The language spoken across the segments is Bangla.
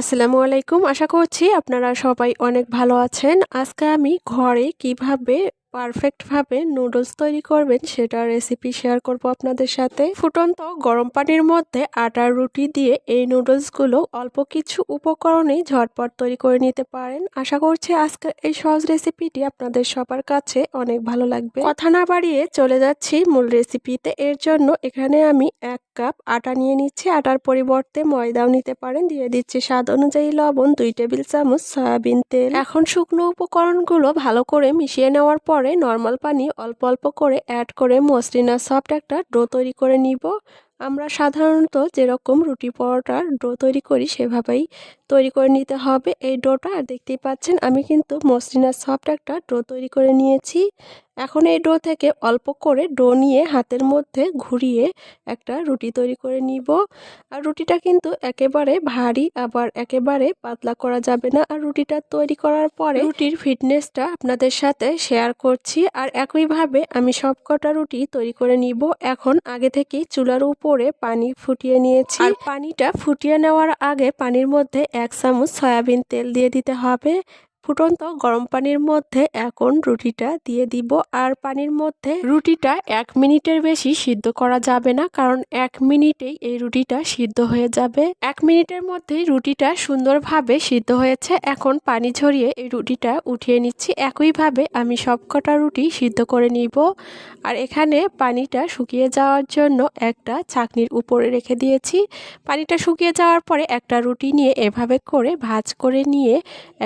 আসসালামু আলাইকুম। আশা করছি আপনারা সবাই অনেক ভালো আছেন। আজকে আমি ঘরে কীভাবে পারফেক্টভাবে নুডলস তৈরি করবেন, সেটা রেসিপি শেয়ার করব আপনাদের সাথে। ফুটন্ত গরম পানির মধ্যে আটার রুটি দিয়ে এই নুডলসগুলো অল্প কিছু উপকরণেই ঝটপট তৈরি করে নিতে পারেন। আশা করছি আজকে এই সহজ রেসিপিটি আপনাদের সবার কাছে অনেক ভালো লাগবে। কথা না বাড়িয়ে চলে যাচ্ছি মূল রেসিপিতে এর জন্য এখানে আমি এক কাপ আটা নিয়ে নিচ্ছি। আটার পরিবর্তে ময়দাও নিতে পারেন। দিয়ে দিচ্ছি স্বাদ অনুযায়ী লবণ, দুই টেবিল চামচ সয়াবিন তেল। এখন শুকনো উপকরণগুলো ভালো করে মিশিয়ে নেওয়ার পর পরে নর্মাল পানি অল্প অল্প করে অ্যাড করে মসলিনা সফট একটা ডো তৈরি করে নিব। আমরা সাধারণত যেরকম রুটি পরোটার ডো তৈরি করি সেভাবেই তৈরি করে নিতে হবে এই ডোটা আর দেখতেই পাচ্ছেন আমি কিন্তু মসলিনা সফট একটা ডো তৈরি করে নিয়েছি। এখন এই ডো থেকে অল্প করে ডো নিয়ে হাতের মধ্যে ঘুরিয়ে একটা রুটি তৈরি করে নিব। আর রুটিটা কিন্তু একেবারে ভারী, আবার একেবারে পাতলা করা যাবে না। আর রুটিটা তৈরি করার পরে রুটির ফিটনেসটা আপনাদের সাথে শেয়ার করছি। আর একইভাবে আমি সব কটা রুটি তৈরি করে নিব। এখন আগে থেকেই চুলার উপরে পানি ফুটিয়ে নিয়েছি। আর পানিটা ফুটিয়ে নেওয়ার আগে পানির মধ্যে এক চামচ সয়াবিন তেল দিয়ে দিতে হবে। ফুটন্ত গরম পানির মধ্যে এখন রুটিটা দিয়ে দিব। আর পানির মধ্যে রুটিটা এক মিনিটের বেশি সিদ্ধ করা যাবে না, কারণ এক মিনিটেই এই রুটিটা সিদ্ধ হয়ে যাবে। এক মিনিটের মধ্যেই রুটিটা সুন্দরভাবে সিদ্ধ হয়েছে। এখন পানি ঝরিয়ে এই রুটিটা উঠিয়ে নিচ্ছি। একইভাবে আমি সবকটা রুটি সিদ্ধ করে নিব। আর এখানে পানিটা শুকিয়ে যাওয়ার জন্য একটা চাকনির উপরে রেখে দিয়েছি। পানিটা শুকিয়ে যাওয়ার পরে একটা রুটি নিয়ে এভাবে করে ভাজ করে নিয়ে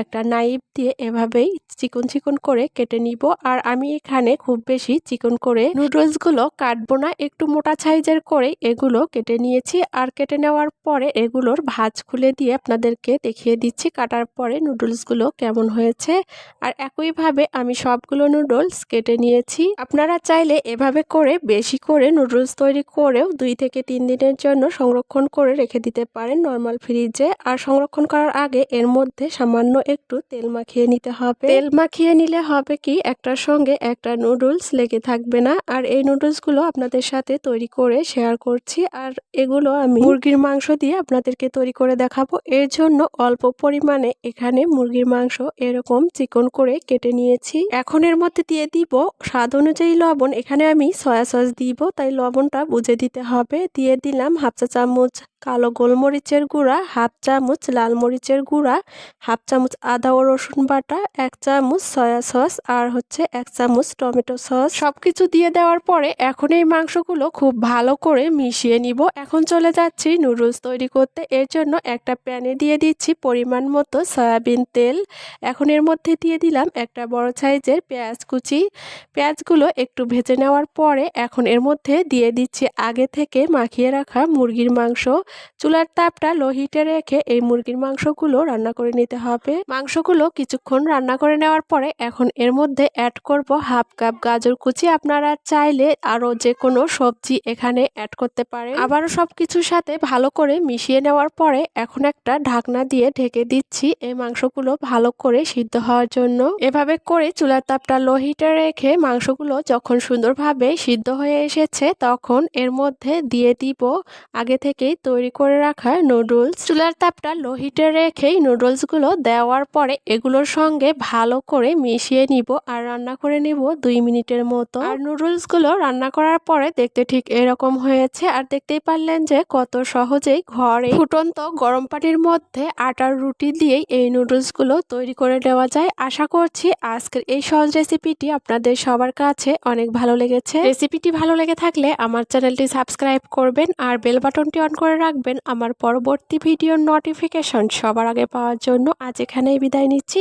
একটা নাইফ দিয়ে এভাবেই চিকন চিকন করে কেটে নিব। আর আমি এখানে খুব বেশি চিকন করে নুডলসগুলো কাটবো না, একটু মোটা সাইজের করে এগুলো কেটে নিয়েছি। আর কেটে নেওয়ার পরে এগুলোর ভাজ খুলে দিয়ে আপনাদেরকে দেখিয়ে দিচ্ছি কাটার পরে নুডলসগুলো কেমন হয়েছে। আর একইভাবে আমি সবগুলো নুডলস কেটে নিয়েছি। আপনারা চাইলে এভাবে করে বেশি করে নুডলস তৈরি করেও দুই থেকে তিন দিনের জন্য সংরক্ষণ করে রেখে দিতে পারেন নর্মাল ফ্রিজে। আর সংরক্ষণ করার আগে এর মধ্যে সামান্য একটু তেল মাখিয়ে নিতে হবে। তেল মাখিয়ে নিলে হবে কি একটার সঙ্গে একটা নুডলস লেগে থাকবে না। আর এই নুডলসগুলো আপনাদের সাথে তৈরি করে শেয়ার করছি। আর এগুলো আমি মুরগির মাংস দিয়ে আপনাদেরকে তৈরি করে দেখাবো। এর জন্য অল্প পরিমাণে এখানে মুরগির মাংস এরকম চিকন করে কেটে নিয়েছি। এখন এর মধ্যে দিয়ে দিব স্বাদ অনুযায়ী লবণ। এখানে আমি সয়া সস দিব, তাই লবণটা বুঝে দিতে হবে। দিয়ে দিলাম হাফ চা চামচ কালো গোলমরিচের গুঁড়া, হাফ চামচ লাল মরিচের গুঁড়া, হাফ চামচ আদা ও রসুন বাটা এক চামচ সয়া সস আর হচ্ছে এক চামচ টমেটো সস। সব কিছু দিয়ে দেওয়ার পরে এখন এই মাংসগুলো খুব ভালো করে মিশিয়ে নিব। এখন চলে যাচ্ছি নুডলস তৈরি করতে। এর জন্য একটা প্যানে দিয়ে দিচ্ছি পরিমাণ মতো সয়াবিন তেল। এখন এর মধ্যে দিয়ে দিলাম একটা বড় সাইজের পেঁয়াজ কুচি। পেঁয়াজগুলো একটু ভেজে নেওয়ার পরে এখন এর মধ্যে দিয়ে দিচ্ছি আগে থেকে মাখিয়ে রাখা মুরগির মাংস। চুলার তাপটা লো হিটে রেখে এই মুরগির মাংসগুলো রান্না করে নিতে হবে। মাংসগুলো কিছুক্ষণ রান্না করে নেওয়ার পরে এখন এর মধ্যে অ্যাড করব হাফ কাপ গাজর কুচি। আপনারা চাইলে আরও যে কোনো সবজি এখানে অ্যাড করতে পারেন। আবারও সব কিছুর সাথে ভালো করে মিশিয়ে নেওয়ার পরে এখন একটা ঢাকনা দিয়ে ঢেকে দিচ্ছি এই মাংসগুলো ভালো করে সিদ্ধ হওয়ার জন্য। এভাবে করে চুলার তাপটা লো হিটে রেখে মাংসগুলো যখন সুন্দরভাবে সিদ্ধ হয়ে এসেছে তখন এর মধ্যে দিয়ে দিব আগে থেকেই তৈরি করে রাখা নুডলস চুলার তাপটা লো হিটে রেখেই নুডলসগুলো দেওয়ার পরে এগুলোর সঙ্গে ভালো করে মিশিয়ে নিব আর রান্না করে নিব দুই মিনিটের মতো। আর নুডলসগুলো রান্না করার পরে দেখতে ঠিক এরকম হয়েছে। আর দেখতেই পারলেন যে কত সহজেই ঘরে ফুটন্ত গরম পানির মধ্যে আটার রুটি দিয়েই এই নুডলসগুলো তৈরি করে নেওয়া যায়। আশা করছি আজকের এই সহজ রেসিপিটি আপনাদের সবার কাছে অনেক ভালো লেগেছে। রেসিপিটি ভালো লেগে থাকলে আমার চ্যানেলটি সাবস্ক্রাইব করবেন আর বেল বাটনটি অন করে রাখবেন। আমার পরবর্তী ভিডিওর নোটিফিকেশন সবার আগে পাওয়ার জন্য আজ এখানেই বিদায় নিচ্ছি।